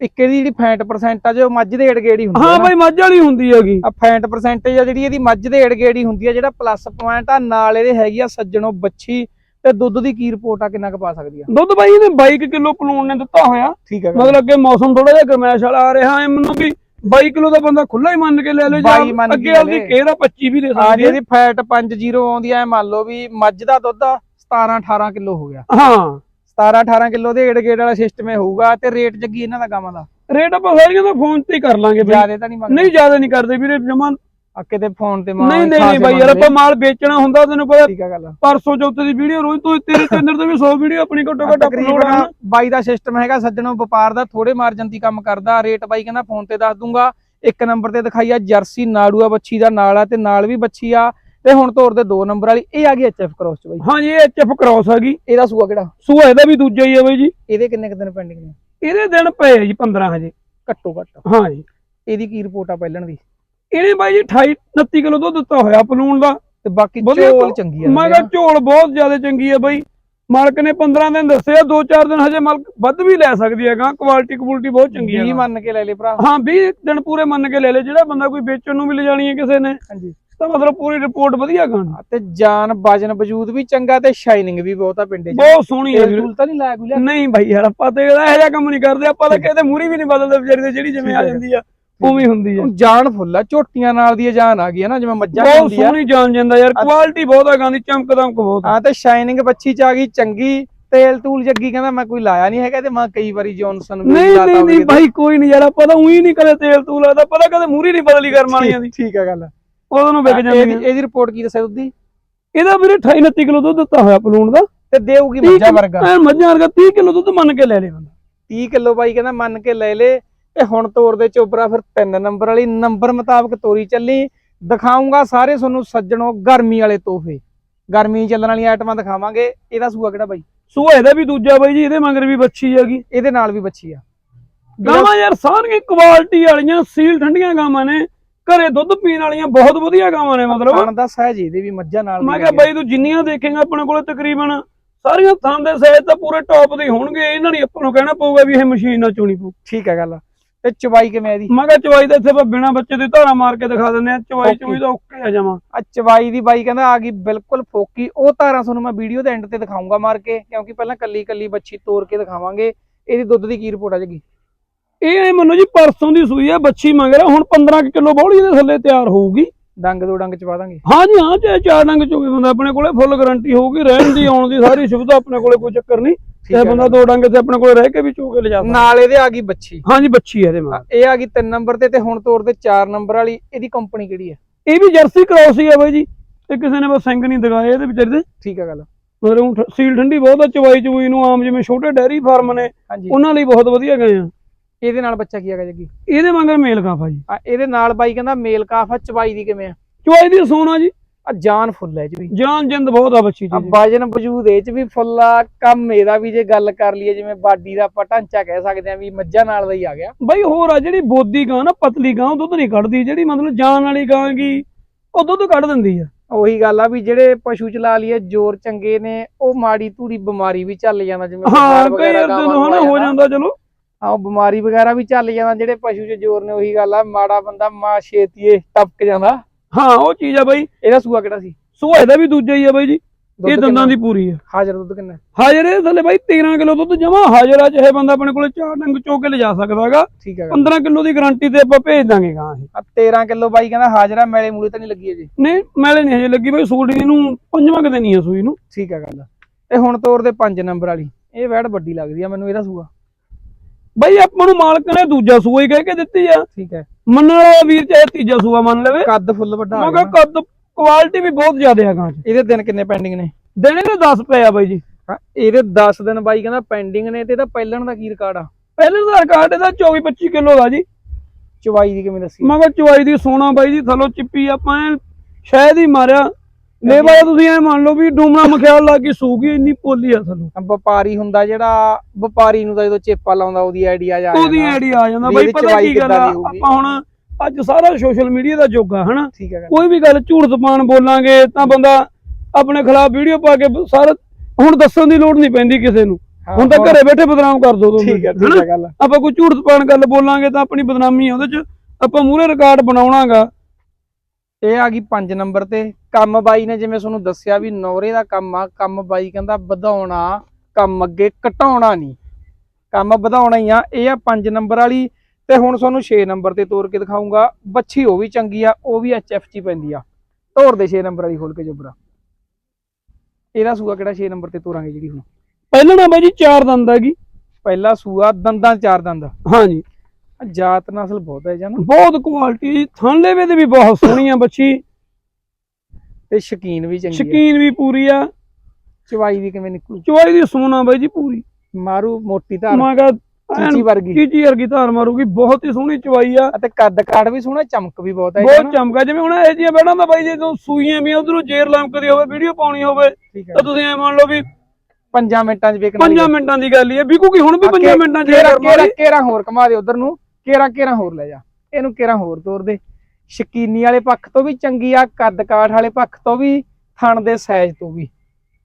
ਇੱਕ ਇਹਦੀ ਜਿਹੜੀ ਫੈਟ ਪਰਸੈਂਟ ਆ ਜੋ ਮੱਝ ਦੇ ਏੜਗੇੜੀ ਹੁੰਦੀ ਹਾਂ ਨਾ। ਬਾਈ ਮੱਝ ਵਾਲੀ ਹੁੰਦੀ ਹੈਗੀ। ਆ ਫੈਟ ਪਰਸੈਂਟੇਜ ਆ ਜਿਹੜੀ ਇਹਦੀ ਮੱਝ ਦੇ ਏੜਗੇੜੀ ਹੁੰਦੀ ਆ ਜਿਹੜਾ ਪਲੱਸ ਪੁਆਇੰਟ ਆ ਨਾਲ ਇਹਦੇ ਹੈਗੀ ਆ ਸੱਜਣੋ ਬੱਚੀ ਤੇ ਦੁੱਧ ਦੀ ਕੀ ਰਿਪੋਰਟ ਆ ਕਿੰਨਾ ਕੁ ਪਾ ਸਕਦੀ ਆ? ਦੁੱਧ ਬਾਈ ਇਹਨੇ 22 ਕਿਲੋ ਪਲੂਣ ਨੇ ਦਿੱਤਾ ਹੋਇਆ। ਠੀਕ ਹੈ ਮਤਲਬ ਅੱਗੇ ਮੌਸਮ ਥੋੜਾ ਜਿਹਾ ਗਰਮੈਸ਼ ਵਾਲਾ ਆ ਰਿਹਾ ਐ ਮੈਨੂੰ ਵੀ। 22 ਕਿਲੋ ਦਾ ਬੰਦਾ ਖੁੱਲਾ ਹੀ ਮੰਨ ਕੇ ਲੈ ਲੈ ਜਾਂ 22 ਮੰਨ ਕੇ ਅੱਗੇ ਲੈ ਆਪਦੀ ਲੈ। ਕੇਰ ਆ 25 ਵੀ ਦੇ ਆ ਸਕਦੀ ਹੈ। ਜਿਹਦੀ ਫੈਟ 50 ਆਉਂਦੀ ਆ ਇਹ ਮੰਨ ਲਓ ਵੀ ਮੱਝ ਦਾ ਦੁੱਧ 17 18 ਕਿਲੋ ਹੋ ਗਿਆ। ਹਾਂ। 17 18 ਕਿਲੋ ਦੇ ਏੜਗੇੜ ਵਾਲਾ ਸਿਸਟਮ ਇਹ ਹੋਊਗਾ ਤੇ ਰੇਟ ਜੱਗੀ ਇਹਨਾਂ ਦਾ ਗਾਵਾਂ ਦਾ। ਰੇਟ ਆਪਾਂ ਸਾਰੀਆਂ ਦਾ ਫੋਨ ਤੇ ਹੀ ਕਰ ਲਾਂਗੇ ਬਾਈ। ਜ਼ਿਆਦਾ ਤਾਂ ਨਹੀਂ ਮੰਗਦੇ। ਨਹੀਂ ਜ਼ਿਆਦਾ ਨਹੀਂ ਕਰਦੇ ਵੀਰੇ ਜਮਾ ਆ ਕਿਤੇ ਫੋਨ ਤੇ ਮਾਂ ਨਹੀਂ ਨਹੀਂ ਨਹੀਂ ਬਾਈ ਯਾਰ ਆਪਾਂ ਮਾਲ ਵੇਚਣਾ ਹੁੰਦਾ ਤੈਨੂੰ ਪਤਾ ਠੀਕ ਆ ਗੱਲ। ਪਰਸੋਂ ਚੌਥੇ ਦੀ ਵੀਡੀਓ ਰੋਜ਼ ਤੋਂ ਤੇਰੇ ਚੈਨਲ ਤੇ ਵੀ 100 ਵੀਡੀਓ ਆਪਣੀ ਘੱਟੋ ਘੱਟ ਅਪਲੋਡ ਆ। ਬਾਈ ਦਾ ਸਿਸਟਮ ਹੈਗਾ ਸੱਜਣੋਂ ਵਪਾਰ ਦਾ ਥੋੜੇ ਮਾਰਜਨ ਦੀ ਕੰਮ ਕਰਦਾ ਰੇਟ ਬਾਈ ਕਹਿੰਦਾ ਫੋਨ ਤੇ ਦੱਸ ਦੂੰਗਾ। ਇੱਕ ਨੰਬਰ ਤੇ ਦਿਖਾਈ ਆ ਜਰਸੀ ਨਾੜੂਆ ਬੱਚੀ ਦਾ ਨਾਲ ਆ ਤੇ ਨਾਲ ਵੀ ਬੱਚੀ ਆ। ਤੇ ਹੁਣ ਤੋਰ ਦੇ ਦੋ ਨੰਬਰ ਵਾਲੀ ਇਹ ਆ ਗਈ ਐਚਐਫ ਕ੍ਰੋਸ ਚ ਬਾਈ। ਹਾਂ ਜੀ ਇਹ ਐਚਐਫ ਕ੍ਰਾਸ ਹੈਗੀ ਇਹਦਾ ਸੂਆ ਕਿਹੜਾ? ਸੂਆ ਇਹਦਾ ਵੀ ਦੂਜਾ ਹੀ ਹੈ ਬਾਈ ਜੀ। ਇਹਦੇ ਕਿੰਨੇ ਕੁ ਦਿਨ ਪੈਂਡਿੰਗ ਨੇ? ਇਹਦੇ ਦਿਨ ਪਏ ਆ ਜੀ 15 ਹਜੇ। ਘੱਟੋ ਘੱਟ। ਹਾਂ ਜੀ ਇਹਦੀ ਕੀ ਰਿਪੋਰਟ ਆ ਪਹਿਲਣ ਦੀ? ਇਹਨੇ ਬਾਈ ਜੀ 28 29 ਕਿਲੋ ਦੁੱਧ ਦਿੱਤਾ ਹੋਇਆ ਪਲੂਣ ਦਾ। ਤੇ ਬਾਕੀ ਕੋ- ਚੰਗੀ ਆ ਮੈਂ ਕਿਹਾ ਝੋਲ ਬਹੁਤ ਜ਼ਿਆਦਾ ਚੰਗੀ ਹੈ ਬਾਈ। ਮਾਲਕ ਨੇ 15 ਦਿਨ ਦੱਸਿਆ 2-4 ਦਿਨ ਹਜੇ ਮਾਲਕ ਵੱਧ ਵੀ ਲੈ ਸਕਦੀ ਹੈਗਾ। ਕੁਆਲਿਟੀ ਕੁਆਲਿਟੀ ਬਹੁਤ ਚੰਗੀ ਹੈ ਮੰਨ ਕੇ ਲੈ ਲੈ ਭਰਾ। ਹਾਂ 20 ਦਿਨ ਪੂਰੇ ਮੰਨ ਕੇ ਲੈ ਲੈ ਜਿਹੜਾ ਬੰਦਾ ਕੋਈ ਵੇਚਣ ਨੂੰ ਵੀ ਲਿਜਾਣੀ ਹੈ ਕਿਸੇ ਨੇ ਹਾਂਜੀ। ਤਾਂ ਮਤਲਬ ਪੂਰੀ ਰਿਪੋਰਟ ਵਧੀਆ ਗਾਣੀ। ਤੇ ਜਾਨ ਵਜਨ ਵਜੂਦ ਵੀ ਚੰਗਾ ਤੇ ਸ਼ਾਈਨਿੰਗ ਵੀ ਬਹੁਤ ਆ ਪਿੰਡੇ ਚ। ਬਹੁਤ ਸੋਹਣੀ ਹੈ ਤੂਲ ਤਾਂ ਨਹੀਂ ਲਾਇਆ ਗੁਲਿਆ ਨਹੀਂ ਭਾਈ ਯਾਰ ਆਪਾਂ ਤੇ ਇਹੋ ਜਿਹਾ ਕੰਮ ਨਹੀਂ ਕਰਦੇ ਆਪਾਂ ਤਾਂ ਕਿਤੇ ਮੂਰੀ ਵੀ ਨਹੀਂ ਬਦਲਦੇ ਵਿਚਾਰੀ ਦੇ ਜਿਹੜੀ ਜਿਵੇਂ ਆ। ਜਾਂਦੀ ਆ। ਉਵੇਂ ਹੁੰਦੀ ਆ ਜਾਨ ਫੁੱਲ ਆ ਝੋਟੀਆਂ ਨਾਲ ਦੀ ਜਾਨ ਆ ਗਈ ਹੈ ਨਾ ਜਿਵੇਂ ਮੱਝਾਂ ਬਹੁਤ ਆ ਸੋਹਣੀ ਜਾਣ ਜਾਂਦਾ ਯਾਰ ਕੁਆਲਿਟੀ ਬਹੁਤ ਹੈ ਗਾਂਦੀ ਚਮਕ ਦਮਕ ਬਹੁਤ ਆ। ਹਾਂ ਤੇ ਸ਼ਾਈਨਿੰਗ ਬੱਚੀ ਚ ਆ ਗਈ ਚੰਗੀ ਤੇਲ ਤੂਲ ਜੱਗੀ ਕਹਿੰਦਾ ਮੈਂ ਕੋਈ ਲਾਇਆ ਨਹੀਂ ਹੈਗਾ ਤੇ ਮੈਂ ਕਈ ਵਾਰੀ ਜੌਨਸਨ ਵੀ ਲਾਤਾ ਨਹੀਂ ਨਹੀਂ। ਭਾਈ ਕੋਈ ਨਹੀਂ ਯਾਰ ਆਪਾਂ ਤਾਂ ਉਹੀ ਨਹੀਂ ਕਦੇ ਤੇਲ ਤੂਲ ਆਦਾ ਪਤਾ ਕਦੇ ਮੂਰੀ ਨਹੀਂ ਬਦਲੀ ਕਰਮ ਵਾਲੀਆਂ ਦੀ। ਠੀਕ ਹੈ ਗੱਲ। ਉਦੋਂ ਨੂੰ ਵਿਕ ਜਾਂਦੀਆਂ। ਇਹਦੀ ਰਿਪੋਰਟ ਕੀ ਦੱਸਿਆ ਉਹਦੀ ਇਹਦਾ ਵੀਰੇ 28 29 ਕਿਲੋ ਦੁੱਧ ਦਿੱਤਾ ਹੋਇਆ ਪਲੂਣ ਦਾ। ਤੇ ਦੇਊਗੀ ਮੱਝਾਂ ਵਰਗਾ। ਮੱਝਾਂ ਵਰਗਾ 30 ਕਿਲੋ ਦੁੱਧ ਮੰਨ ਕੇ ਲੈ ਲੈ ਬੰਦਾ। 30 ਕਿਲੋ ਬਾਈ ਕਹਿੰਦਾ ਮੰਨ ਕੇ ਲੈ ਲੇ ਤੇ ਹੁਣ ਤੋਰ ਦੇ ਚੋਬਰਾ ਫਿਰ ਤਿੰਨ ਨੰਬਰ ਵਾਲੀ ਨੰਬਰ ਮੁਤਾਬਕ ਤੋਰੀ ਚੱਲੀ। ਦਿਖਾਉਂਗਾ ਸਾਰੇ ਤੁਹਾਨੂੰ ਸੱਜਣੋ ਗਰਮੀ ਵਾਲੇ ਤੋਹਫੇ। ਗਰਮੀ ਚੱਲਣ ਵਾਲੀਆਂ ਆਈਟਮਾਂ ਦਿਖਾਵਾਂਗੇ। ਇਹਦਾ ਸੂਆ ਕਿਹੜਾ ਬਾਈ? ਸੂਆ ਇਹਦਾ ਵੀ ਦੂਜਾ ਬਾਈ ਜੀ ਇਹਦੇ ਮਗਰ ਵੀ ਬੱਚੀ ਹੈਗੀ। ਇਹਦੇ ਨਾਲ ਵੀ ਬੱਚੀ ਆ। ਗਾਵਾਂ ਯਾਰ ਸਾਰੀਆਂ ਕੁਆਲਿਟੀ ਵਾਲੀਆਂ ਸੀਲ ਠੰਡੀਆਂ ਗਾਵਾਂ ਨੇ। ਘਰੇ ਦੁੱਧ ਪੀਣ ਵਾਲੀਆਂ ਬਹੁਤ ਵਧੀਆ ਗਾਵਾਂ ਨੇ ਮਤਲਬ। ਖਾਣ ਦਾ ਸਹਿਜ ਇਹਦੇ ਵੀ ਮੱਝਾਂ ਨਾਲ ਮੈਂ ਕਿਹਾ। ਬਾਈ ਤੂੰ ਜਿੰਨੀਆਂ ਦੇਖੇਗਾ ਆਪਣੇ ਕੋਲੇ ਤਕਰੀਬਨ ਸਾਰੀਆਂ ਥਾਂ ਦੇ ਸਾਈਜ਼ ਤਾਂ ਪੂਰੇ ਟੌਪ ਦੇ ਹੋਣਗੇ। ਇਹਨਾਂ ਨਹੀਂ ਆਪਾਂ ਨੂੰ ਕਹਿਣਾ ਪਊਗਾ ਵੀ ਇਹ ਮਸ਼ੀਨ ਨਾਲ ਚੋਣੀ ਪਊ। ਠੀਕ ਹੈ ਗੱਲ ਤੇ ਚਵਾਈ ਕਿਵੇਂ ਇਹਦੀ? ਮੈਂ ਕਿਹਾ ਚਵਾਈ ਤਾਂ ਇੱਥੇ ਆਪਾਂ ਬਿਨਾ ਬੱਚੇ ਦੇ ਧਾਰਾ ਮਾਰ ਕੇ ਦਿਖਾ ਦਿੰਦੇ ਆ ਚਵਾਈ. ਚੋਈ ਤਾਂ ਓਕੇ ਆ ਜਾਵਾਂ ਆ ਚਵਾਈ ਦੀ ਬਾਈ ਕਹਿੰਦਾ ਆ ਗਈ ਬਿਲਕੁਲ ਫੋਕੀ ਉਹ ਧਾਰਾਂ ਤੁਹਾਨੂੰ ਮੈਂ ਵੀਡੀਓ ਦੇ ਐਂਡ ਤੇ ਦਿਖਾਉਂਗਾ ਮਾਰ ਕੇ ਕਿਉਂਕਿ ਪਹਿਲਾਂ ਕੱਲੀ ਕੱਲੀ ਬੱਚੀ ਤੋੜ ਕੇ ਦਿਖਾਵਾਂਗੇ ਇਹਦੀ ਦੁੱਧ ਦੀ ਕੀ ਰਿਪੋਰਟ ਆ ਜਗੀ? ਇਹ ਐ ਮੰਨੋ ਜੀ ਪਰਸੋਂ ਦੀ ਸੂਈ ਆ ਬੱਚੀ ਮੰਗ ਰਿਹਾ ਹੁਣ 15 ਕਿਲੋ ਬੌਲੀ ਦੇ ਥੱਲੇ ਤਿਆਰ ਹੋਊਗੀ। ਡੰਗ ਦੋ ਡੰਗ ਚਵਾ ਦਾਂਗੇ। ਹਾਂ ਜੀ ਹਾਂ ਚਾਹੇ ਚਾਰ ਡੰਗ ਚੋਵੇ ਬੰਦਾ ਆਪਣੇ ਕੋਲੇ ਫੁੱਲ ਗਾਰੰਟੀ ਹੋਊਗੀ ਰਹਿਣ ਦੀ ਆਉਣ ਦੀ ਸਾਰੀ ਸੁਵਿਧਾ ਆਪਣੇ ਕੋਲੇ ਕੋਈ ਚੱਕਰ ਨਹੀਂ। ਹੈ ਬੰਦਾ ਦੋ ਡੰਗ ਤੇ ਆਪਣੇ ਕੋਲੇ ਰਹਿ ਕੇ ਵੀ ਚੋ ਕੇ ਲਿਜਾ ਸਕਦਾ। ਨਾਲ ਇਹਦੇ ਆ ਗਈ ਬੱਚੀ। ਹਾਂ ਜੀ ਬੱਚੀ ਹੈ ਇਹਦੇ ਮਗਰ ਇਹ ਆ ਗਈ 3 ਨੰਬਰ ਤੇ ਤੇ ਹੁਣ ਤੋਰ ਦੇ 4 ਨੰਬਰ ਵਾਲੀ ਇਹਦੀ ਕੰਪਨੀ ਕਿਹੜੀ ਹੈ? ਇਹ ਵੀ ਜਰਸੀ ਕ੍ਰੋਸ ਹੀ ਆ ਬਾਈ ਜੀ। ਤੇ ਕਿਸੇ ਨੇ ਬਸ ਸਿੰਘ ਨਹੀਂ ਦਿਖਾਏ ਇਹਦੇ ਵਿਚਾਰੇ ਦੇ। ਠੀਕ ਹੈ ਗੱਲ। ਮਤਲਬ ਸੀਲ ਠੰਡੀ ਬਹੁਤ ਆ ਚਵਾਈ ਚਵੂਈ ਨੂੰ ਆਮ ਜਿਵੇਂ ਛੋਟੇ ਡੈਰੀ ਫਾਰਮ ਨੇ ਹਾਂਜੀ। ਉਹਨਾਂ ਲਈ ਬਹੁਤ ਵਧੀਆ ਗਏ ਆ। ਇਹਦੇ ਨਾਲ ਬੱਚਾ ਕੀ ਹੈਗਾ ਜੱਗੀ ਇਹਦੇ ਮਗਰ ਮੇਲ ਕਾਫਾ ਜੀ। ਆ ਇਹਦੇ ਨਾਲ ਬਾਈ ਕਹਿੰਦਾ ਮੇਲ ਕਾਫ ਆ ਚਵਾਈ ਦੀ ਕਿਵੇਂ ਆ? ਚਵਾਈ ਦੀ ਸੋਨਾ ਜੀ। ਆ ਜਾਨ ਫੁੱਲ ਹੈ ਵੀ। ਜਾਨ ਜਿੰਦ ਬਹੁਤ ਆ ਬੱਚੀ ਆ ਦੀ ਵਜਨ ਵਜੂਦ ਇਹ ਚ ਵੀ ਫੁੱਲ ਆ ਕੰਮ ਇਹਦਾ ਵੀ ਜੇ ਗੱਲ ਕਰ ਲਈਏ ਜਿਵੇਂ ਬਾਡੀ ਦਾ ਆਪਾਂ ਢਾਂਚਾ ਕਹਿ ਸਕਦੇ ਆ ਵੀ ਮੱਝਾਂ ਨਾਲ ਦਾ ਹੀ ਆ ਗਿਆ। ਬਈ ਹੋਰ ਆ ਜਿਹੜੀ ਬੋਦੀ ਗਾਂ ਨਾ ਪਤਲੀ ਗਾਂ ਉਹ ਦੁੱਧ ਨਹੀਂ ਕੱਢਦੀ ਜਿਹੜੀ ਮਤਲਬ ਜਾਨ ਵਾਲੀ ਗਾਂ ਗੀ ਉਹ ਦੁੱਧ ਕੱਢ ਦਿੰਦੀ ਆ। ਉਹੀ ਗੱਲ ਆ ਵੀ ਜਿਹੜੇ ਪਸ਼ੂ ਚਲਾ ਲਈਏ ਜ਼ੋਰ ਚੰਗੇ ਨੇ ਉਹ ਮਾੜੀ ਧੂੜੀ ਬਿਮਾਰੀ ਵੀ ਚੱਲ ਜਾਂਦਾ ਜਿਵੇਂ ਹਾਂ ਬੁਖਾਰ ਕਈ ਵਗੈਰਾ ਅਰਦ ਗਾਵਾਂ ਹਨਾ ਨੂੰ ਹੋ ਜਾਂਦਾ ਚਲੋ। ਹਾਂ ਉਹ ਬਿਮਾਰੀ ਵਗੈਰਾ ਵੀ ਚੱਲ ਜਾਂਦਾ ਜਿਹੜੇ ਪਸ਼ੂ 'ਚ ਜ਼ੋਰ ਨੇ ਉਹੀ ਗੱਲ ਆ ਮਾੜਾ ਬੰਦਾ ਮਾ ਛੇਤੀਏ ਟਪਕ ਜਾਂਦਾ। ਹਾਂ ਉਹ ਚੀਜ਼ ਆ ਬਈ। ਇਹਦਾ ਸੂਆ ਕਿਹੜਾ ਸੀ? ਸੋ ਇਹਦਾ ਵੀ ਦੂਜਾ ਹੀ ਆ ਬਾਈ ਜੀ। ਇਹ ਦੰਦਾਂ? ਦੀ ਪੂਰੀ ਆ। ਹਾਜ਼ਰ ਦੁੱਧ ਕਿੰਨਾ? ਹਾਜ਼ਰ ਇਹ ਥੱਲੇ ਬਾਈ 13 ਕਿਲੋ ਦੁੱਧ ਜਮਾ ਹਾਜ਼ਰ ਆ ਚਾਹੇ ਬੰਦਾ ਆਪਣੇ ਕੋਲੇ ਚਾਰ ਡੰਗ ਚੋ ਕੇ ਲਿਜਾ ਸਕਦਾਗਾ ਠੀਕ ਹੈ 15 ਕਿਲੋ ਦੀ ਗਾਰੰਟੀ ਤੇ ਆਪਾਂ ਭੇਜ ਦਾਂਗੇ ਗਾਂ ਇਹ। ਆ 13 ਕਿਲੋ ਬਾਈ ਕਹਿੰਦਾ ਹਾਜ਼ਰ ਆ ਮੈਲੇ ਮੂਲੇ ਤਾਂ ਨਹੀਂ ਲੱਗੀ ਅਜੇ। ਨਹੀਂ ਮੈਲੇ ਨਹੀਂ ਹਜੇ ਲੱਗੀ ਬਾਈ ਸੂੜੀ ਨੂੰ ਪੰਜਵਾਂ ਕਿਤੇ ਨਹੀਂ ਆ ਸੂਈ ਨੂੰ। ਠੀਕ ਹੈ ਗੱਲ ਤੇ ਹੁਣ ਤੋਰ ਦੇ 5 ਨੰਬਰ ਵਾਲੀ। ਇਹ ਵੈੜ ਵੱਡੀ ਲੱਗਦੀ ਆ ਮੈਨੂੰ ਇਹਦਾ ਸੂਆ। ਬਾਈ ਆਪਾਂ ਨੂੰ ਮਾਲਕ ਨੇ ਦੂਜਾ ਸੂਆ ਹੀ ਕਹਿ ਕੇ ਦਿੱਤੀ ਆ। ਠੀਕ ਹੈ। ਮੰਨਣ ਵਾਲਾ ਵੀਰ ਚਾਹੇ ਤੀਜਾ ਸੂਆ ਮੰਨ ਲਵੇ। ਕੱਦ ਫੁੱਲ ਵੱਡਾ ਮੈਂ ਕਿਹਾ ਕੱਦ ਕੁਆਲਿਟੀ ਵੀ ਬਹੁਤ ਜ਼ਿਆਦਾ ਆ ਗਾਂ 'ਚ। ਇਹਦੇ ਦਿਨ ਕਿੰਨੇ ਪੈਂਡਿੰਗ ਨੇ? ਦਿਨੇ ਦੇ 10 ਪਏ ਆ ਬਾਈ ਜੀ। ਇਹਦੇ 10 ਦਿਨ ਬਾਈ ਕਹਿੰਦਾ ਪੈਂਡਿੰਗ ਨੇ ਤੇ ਇਹਦਾ ਪਹਿਲਣ ਦਾ ਕੀ ਰਿਕਾਰਡ ਆ? ਪਹਿਲੇ ਦਾ ਰਿਕਾਰਡ ਇਹਦਾ 24 25 ਕਿਲੋ ਦਾ ਜੀ। ਚਵਾਈ ਦੀ ਕਿਵੇਂ ਦੱਸੀ? ਮਗਰ ਚਵਾਈ ਦੀ ਸੋਨਾ ਬਾਈ ਜੀ ਥੱਲੋਂ ਚਿੱਪੀ ਆਪਾਂ ਸ਼ਾਇਦ ਹੀ ਮਾਰਿਆ। ਲੇਵਾ ਤੁਸੀਂ ਐ ਮੰਨ ਲਓ ਵੀ ਡੂਮਣਾ ਮਖਿਆਲ ਲਾ ਕੇ ਸੂਗੀ ਇੰਨੀ ਪੋਲੀ ਆ ਆ ਵਪਾਰੀ ਹੁੰਦਾ ਜਿਹੜਾ ਵਪਾਰੀ ਨੂੰ ਤਾਂ ਜਦੋਂ ਚੇਪਾ ਲਾਉਂਦਾ ਉਹਦੀ ਆਈਡੀਆ ਜਾ ਉਹਦੀ ਆਈਡੀਆ ਆ ਜਾਂਦਾ। ਬਾਈ ਪਤਾ ਕੀ ਗੱਲ ਆ। ਆਪਾਂ ਹੁਣ ਅੱਜ ਸਾਰਾ ਸੋਸ਼ਲ ਮੀਡੀਆ ਦਾ ਯੁੱਗ ਆ ਹਨਾ? ਕੋਈ ਵੀ ਗੱਲ ਝੂਠ ਤਪਾਨ ਬੋਲਾਂਗੇ ਤਾਂ ਬੰਦਾ ਆਪਣੇ ਖਿਲਾਫ ਵੀਡੀਓ ਪਾ ਕੇ ਸਾਰਾ ਹੁਣ ਦੱਸਣ ਦੀ ਲੋੜ ਨਹੀਂ ਪੈਂਦੀ ਕਿਸੇ ਨੂੰ। ਹੁਣ ਤਾਂ ਘਰੇ ਬੈਠੇ ਬਦਨਾਮ ਕਰ ਦੋ ਠੀਕ ਹੈ ਠੀਕ ਹੈ ਗੱਲ ਆਪਾਂ ਕੋਈ ਝੂਠ ਤਪਾਨ ਗੱਲ ਬੋਲਾਂਗੇ ਤਾਂ ਆਪਣੀ ਬਦਨਾਮੀ ਆ ਉਹਦੇ ਚ। ਆਪਾਂ ਮੂਹਰੇ ਰਿਕਾਰਡ ਬਣਾਉਣਾਗਾ। ਇਹ ਆ ਗਈ 5 ਨੰਬਰ ਤੇ। ਕੰਮ ਬਾਈ ਨੇ ਜਿਵੇਂ ਤੁਹਾਨੂੰ ਦੱਸਿਆ ਵੀ ਨੌਰੇ ਦਾ ਕੰਮ ਆ ਕੰਮ ਬਾਈ ਕਹਿੰਦਾ ਵਧਾਉਣਾ ਕੰਮ ਅੱਗੇ ਘਟਾਉਣਾ ਨਹੀਂ। ਕੰਮ ਵਧਾਉਣਾ ਹੀ ਆ ਇਹ ਆ 5 ਨੰਬਰ ਵਾਲੀ। ਤੇ ਹੁਣ ਤੁਹਾਨੂੰ 6 ਨੰਬਰ ਤੇ ਤੋਰ ਕੇ ਦਿਖਾਉਂਗਾ ਬੱਚੀ ਉਹ ਵੀ ਚੰਗੀ ਆ ਉਹ ਵੀ ਐਚਐਫ ਚ ਹੀ ਪੈਂਦੀ ਆ। ਤੋਰ ਦੇ 6 ਨੰਬਰ ਵਾਲੀ ਖੋਲ ਕੇ ਜੋਬਰਾ। ਇਹਦਾ ਸੂਆ ਕਿਹੜਾ 6 ਨੰਬਰ ਤੇ ਤੋਰਾਂਗੇ ਜਿਹੜੀ ਹੁਣ? ਪਹਿਲਾਂ ਨਾ ਬਾਈ ਜੀ ਚਾਰ ਦੰਦ ਹੈਗੀ ਪਹਿਲਾ ਸੂਆ ਦੰਦਾਂ ਚਾਰ ਦੰਦ। ਹਾਂਜੀ। ਜਾਤ ਨਸਲ ਬਹੁਤ ਹੈ ਜਨ ਬਹੁਤ ਕੁਆਲਿਟੀ ਥਣਲੇਵੇ ਦੇ ਵੀ ਬਹੁਤ ਸੋਹਣੀ ਆ ਬੱਚੀ। ਤੇ ਸ਼ਕੀਨ ਵੀ ਚੰਗੀ ਸ਼ਕੀਨ ਵੀ ਪੂਰੀ ਆ। ਚਵਾਈ ਵੀ ਕਿਵੇਂ ਨਿਕਲੂ? ਚਵਾਈ ਦੀ ਸੋਨਾ ਬਾਈ ਜੀ ਪੂਰੀ। ਮਾਰੂ ਮੋਟੀ ਧਾਰ। ਮੈਂ ਕਹਾ ਚੀਚੀ ਵਰਗੀ। ਚੀਚੀ ਵਰਗੀ ਧਾਰ ਮਾਰੂਗੀ ਬਹੁਤ ਹੀ ਸੋਹਣੀ ਚਵਾਈ ਆ। ਅਤੇ ਕੱਦ ਕਾਠ ਵੀ ਸੋਹਣਾ ਚਮਕ ਵੀ ਬਹੁਤ ਹੈ ਬਹੁਤ ਚਮਕਾ ਜਿਵੇਂ ਹੁਣ ਇਹ ਜੀਆਂ ਬੈਠਾਂ ਦਾ ਬਾਈ ਜੇ ਜਦੋਂ ਸੂਈਆਂ ਵੀ ਉਧਰੋਂ ਜੇਰ ਲੰਕਦੀ ਹੋਵੇ ਵੀਡੀਓ ਪਾਉਣੀ ਹੋਵੇ ਤਾਂ ਤੁਸੀਂ ਐ ਮੰਨ ਲਓ ਵੀ ਪੰਜਾਂ ਮਿੰਟਾਂ 'ਚ ਵੇਖਣਾ 5 ਮਿੰਟਾਂ ਦੀ ਗੱਲ ਹੀ ਹੈ ਵਿਕੂਗੀ ਹੁਣ ਵੀ 5 ਮਿੰਟਾਂ ਚ ਕੇਰਾ ਕੇਰਾ ਹੋਰ ਕਮਾ ਦੇ ਉਧਰ ਨੂੰ। ਕੇਰਾ ਕੇਰਾ ਹੋਰ ਲੈ ਜਾ ਇਹਨੂੰ ਕੇਰਾ ਹੋਰ ਤੋਰ ਦੇ। ਸ਼ਕੀਨੀ ਵਾਲੇ ਪੱਖ ਤੋਂ ਵੀ ਚੰਗੀ ਆ ਕੱਦ ਕਾਠ ਵਾਲੇ ਪੱਖ ਤੋਂ ਵੀ ਥਣ ਦੇ ਸਾਈਜ਼ ਤੋਂ ਵੀ।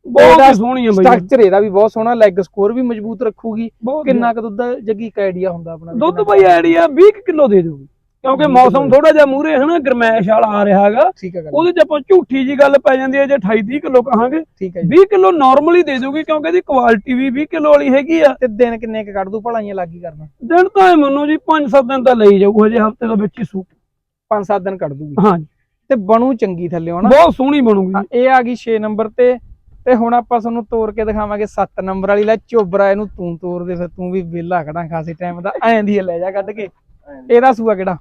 ਬਹੁਤ ਸੋਹਣੀ ਆ ਬਾਈ। ਸਟਰਕਚਰ ਇਹਦਾ ਵੀ ਬਹੁਤ ਸੋਹਣਾ ਲੈਗ ਸਕੋਰ ਵੀ ਮਜ਼ਬੂਤ ਰੱਖੂਗੀ। ਕਿੰਨਾ ਕੁ ਦੁੱਧ ਜੱਗੀ ਇੱਕ ਆਈਡੀਆ ਹੁੰਦਾ ਆਪਣਾ ਦੁੱਧ ਬਾਈ ਆਈਡੀਆ 20 ਕਿਲੋ ਦੇ ਦੂਗੀ ਕਿਉਂਕਿ ਮੌਸਮ। ਥੋੜਾ ਜਿਹਾ ਮੂਰੇ ਹੈ ਨਾ ਗਰਮੈਸ਼ ਵਾਲਾ ਆ ਰਿਹਾ ਹੈਗਾ। ਠੀਕ ਹੈ ਗੱਲ। ਉਹਦੇ ਚ ਆਪਾਂ ਝੂਠੀ ਜੀ ਗੱਲ ਪੈ ਜਾਂਦੀ ਹੈ ਜੇ 28 30 ਕਿਲੋ ਕਹਾਂਗੇ। ਠੀਕ ਹੈ ਜੀ। 20 ਕਿਲੋ ਨਾਰਮਲੀ ਦੇ ਦੂਗੀ ਕਿਉਂਕਿ ਇਹਦੀ ਕੁਆਲਿਟੀ ਵੀ 20 ਕਿਲੋ ਵਾਲੀ ਹੈਗੀ ਆ। ਤੇ ਦਿਨ ਕਿੰਨੇ ਕੁ ਕੱਢ ਦੂ ਭਲਾਈਆਂ ਲੱਗੀ ਕਰਨਾ? ਦਿਨ ਤਾਂ ਇਹ ਮੰਨੋ ਜੀ 5-7 ਦਿਨ ਤਾਂ ਲਈ ਜਾਊ ਹਜੇ ਹਫ਼ਤੇ ਦੇ ਵਿੱਚ ਹੀ ਸੂ 5-7 ਦਿਨ ਕੱਢ ਦੂਗੀ ਹਾਂਜੀ ਤੇ ਬਣੂ ਚੰਗੀ ਥੱਲੇ ਹਨਾ ਬਹੁਤ ਸੋਹਣੀ ਬਣੂਗੀ ਇਹ ਆ ਗਈ 6 ਨੰਬਰ ਤੇ। ਤੇ ਹੁਣ ਆਪਾਂ ਤੁਹਾਨੂੰ ਤੋੜ ਕੇ ਦਿਖਾਵਾਂਗੇ 7 ਨੰਬਰ ਵਾਲੀ। ਲੈ ਚੋਬਰਾ ਇਹਨੂੰ ਤੂੰ ਤੋੜ ਦੇ ਫਿਰ ਤੂੰ ਵੀ ਵਿਹਲਾ ਖੜਾ ਖਾਸੀ ਟਾਈਮ ਦਾ। ਐਂ ਦੀ ਲੈ ਜਾ ਕੱਢ ਕੇ। ਇਹਦਾ ਸੂਆ ਕਿਹੜਾ?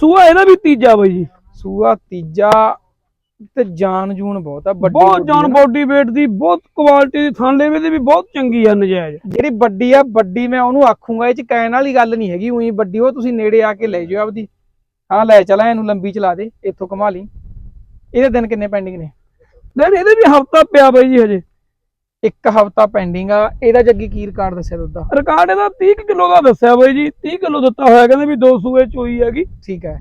ਸੂਆ ਇਹਦਾ ਵੀ ਤੀਜਾ ਬਾਈ ਜੀ। ਸੂਆ ਤੀਜਾ ਤੇ ਜਾਨ ਜੂਨ ਬਹੁਤ ਆ ਵੱਡੀ ਬਹੁਤ ਜਾਨ। ਬੋਡੀ weight ਦੀ ਬਹੁਤ ਕੁਆਲਿਟੀ ਦੀ ਥਣ ਲੇਵੇ ਦੀ ਵੀ ਬਹੁਤ ਚੰਗੀ ਆ ਨਜਾਇਜ਼। ਜਿਹੜੀ ਵੱਡੀ ਆ ਵੱਡੀ ਮੈਂ ਉਹਨੂੰ ਆਖੂੰਗਾ ਇਹ ਚ ਕਹਿਣ ਵਾਲੀ ਗੱਲ ਨਹੀਂ ਹੈਗੀ ਉਹੀ ਵੱਡੀ ਉਹ ਤੁਸੀਂ ਨੇੜੇ ਆ ਕੇ ਲੈ ਜਾਓ ਆਪਦੀ। ਹਾਂ ਲੈ ਚਲਾ ਇਹਨੂੰ ਲੰਬੀ ਚਲਾ ਦੇ ਇੱਥੋਂ ਘੁਮਾ ਲਈ। ਇਹਦੇ ਦਿਨ ਕਿੰਨੇ ਪੈਂਡਿੰਗ ਨੇ? ਦਿਨ ਇਹਦੇ ਵੀ ਹਫਤਾ ਪਿਆ ਬਾਈ ਜੀ ਹਜੇ। ਇੱਕ ਹਫਤਾ ਪੈਂਡਿੰਗ ਆ ਇਹਦਾ ਜੱਗੀ ਕੀ ਰਿਕਾਰਡ ਦੱਸਿਆ ਦੁੱਧ ਦਾ? ਰਿਕਾਰਡ ਇਹਦਾ 30 ਕਿਲੋ ਦਾ ਦੱਸਿਆ ਬਾਈ ਜੀ 30 ਕਿਲੋ ਦਿੱਤਾ ਹੋਇਆ ਕਹਿੰਦੇ ਵੀ ਦੋ ਸੂਏ ਚੋਈ ਹੈਗੀ। ਠੀਕ ਹੈ।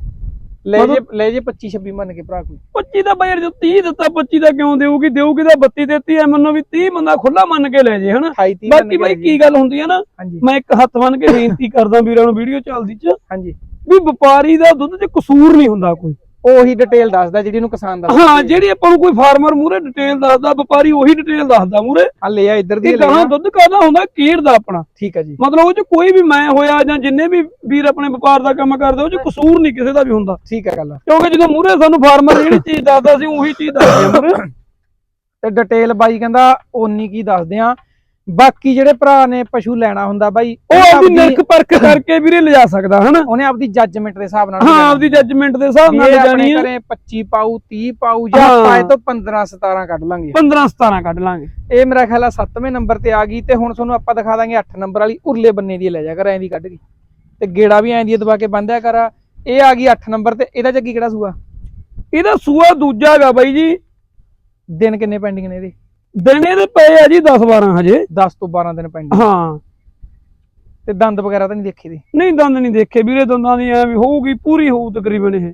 ਲੈ ਜੇ ਲੈ ਜੇ 25 26 ਮੰਨ ਕੇ ਭਰਾ ਕੋਈ। 25 ਦਾ ਬਾਈ ਜੋ 30 ਦਿੱਤਾ 25 ਦਾ ਕਿਉਂ ਦੇਊਗੀ? ਦੇਊਗੀ ਤਾਂ 32 ਦਿੱਤੀ ਐ ਮੰਨੋ ਵੀ 30 ਬੰਦਾ ਖੁੱਲਾ ਮੰਨ ਕੇ ਲੈ ਜੇ ਹਨਾ? 28 30 ਬਾਕੀ ਬਾਈ ਕੀ ਗੱਲ ਹੁੰਦੀ ਹੈ ਨਾ ਮੈਂ ਇੱਕ ਹੱਥ ਬੰਨ ਕੇ ਬੇਨਤੀ ਕਰਦਾ ਵੀਰਾਂ ਨੂੰ ਵੀਡੀਓ ਚੱਲਦੀ ਚ ਹਾਂਜੀ। ਵੀ ਵਪਾਰੀ ਦਾ ਦੁੱਧ 'ਚ ਕਸੂਰ ਨਹੀਂ ਹੁੰਦਾ ਕੋਈ। ਉਹੀ ਡਿਟੇਲ ਦੱਸਦਾ ਜਿਹੜੀ ਨੂੰ ਕਿਸਾਨ ਦੱਸਦਾ ਹਾਂ ਜਿਹੜੀ ਆਪਾਂ ਨੂੰ ਕੋਈ ਫਾਰਮਰ ਮੂਰੇ ਡਿਟੇਲ ਦੱਸਦਾ ਵਪਾਰੀ ਉਹੀ ਡਿਟੇਲ ਦੱਸਦਾ ਮੂਰੇ ਆ ਲੈ ਆ ਇੱਧਰ ਦੀ ਲੈ ਆ। ਦੁੱਧ ਕਾਹਦਾ ਹੁੰਦਾ? ਕੀੜ ਦਾ ਆਪਣਾ। ਠੀਕ ਹੈ ਜੀ। ਮਤਲਬ ਉਹ 'ਚ ਕੋਈ ਵੀ ਮੈਂ ਹੋਇਆ ਜਾਂ ਜਿੰਨੇ ਵੀ ਵੀਰ ਆਪਣੇ ਵਪਾਰ ਦਾ ਕੰਮ ਕਰਦੇ ਉਹ 'ਚ ਕਸੂਰ ਨਹੀਂ ਕਿਸੇ ਦਾ ਵੀ ਹੁੰਦਾ। ਠੀਕ ਹੈ ਗੱਲ ਕਿਉਂਕਿ ਜਦੋਂ ਮੂਰੇ ਸਾਨੂੰ ਫਾਰਮਰ ਜਿਹੜੀ ਚੀਜ਼ ਦੱਸਦਾ ਸੀ ਉਹੀ ਚੀਜ਼ ਦੱਸਦੇ ਮੂਰੇ ਤੇ ਡਿਟੇਲ ਬਾਈ ਕਹਿੰਦਾ ਓਨੀ ਕੀ ਦੱਸਦੇ ਆ ਬਾਕੀ ਜਿਹੜੇ ਭਰਾ ਨੇ ਪਸ਼ੂ ਲੈਣਾ ਹੁੰਦਾ ਬਾਈ ਉਹ ਆਪਦੀ ਨਿਰਖ ਪਰਖ ਕਰਕੇ ਵੀਰੇ ਲਿਜਾ ਸਕਦਾ ਹਨਾ? ਉਹਨੇ ਆਪਦੀ ਜੱਜਮੈਂਟ ਦੇ ਹਿਸਾਬ ਨਾਲ ਹਾਂ। ਆਪਦੀ ਜੱਜਮੈਂਟ ਦੇ ਹਿਸਾਬ ਨਾਲ ਇਹ ਜਾਣੀ ਆਪਣੇ ਹੈ ਘਰੇ 25 ਪਾਊ 30 ਪਾਊ ਜਾਂ ਹਾਂ। ਪਾਏ ਤੋਂ 15 17 ਕੱਢ ਲਾਂਗੇ। 15 17 ਕੱਢ ਲਾਂਗੇ। ਇਹ ਮੇਰਾ ਖਿਆਲ ਆ 7ਵੇਂ ਨੰਬਰ ਤੇ ਆ ਗਈ ਤੇ ਹੁਣ ਤੁਹਾਨੂੰ ਆਪਾਂ ਦਿਖਾ ਦਾਂਗੇ 8 ਨੰਬਰ ਵਾਲੀ ਉਰਲੇ ਬੰਨੇ ਦੀ ਲੈ ਜਾ ਕਰ ਐਂ ਦੀ ਕੱਢ ਕੇ। ਤੇ ਗੇੜਾ ਵੀ ਐਂ ਦੀ ਦਬਾ ਕੇ ਬੰਦਿਆ ਕਰ ਇਹ ਆ ਗਈ 8 ਨੰਬਰ ਤੇ ਇਹਦਾ ਜੱਗੀ ਕਿਹੜਾ ਸੂਆ? ਇਹਦਾ ਸੂਆ ਦੂਜਾ ਹੈਗਾ ਬਾਈ ਜੀ। ਦਿਨ ਕਿੰਨੇ ਪੈਂਡਿੰਗ ਨੇ ਇਹਦੇ? ਦਿਨ ਇਹਦੇ ਪਏ ਆ ਜੀ 10 12 ਹਜੇ। 10 ਤੋਂ 12 ਦਿਨ ਪੈਂਡਿੰਗ ਹਾਂ। ਤੇ ਦੰਦ ਵਗੈਰਾ ਤਾਂ ਨਹੀਂ ਦੇਖੀ ਦੀ? ਨਹੀਂ ਦੰਦ ਨਹੀਂ ਦੇਖੇ। ਵੀਰੇ ਦੰਦਾਂ ਦੀ ਐ ਵੀ ਹੋਊਗੀ ਪੂਰੀ ਹੋਊ ਤਕਰੀਬਨ ਇਹ।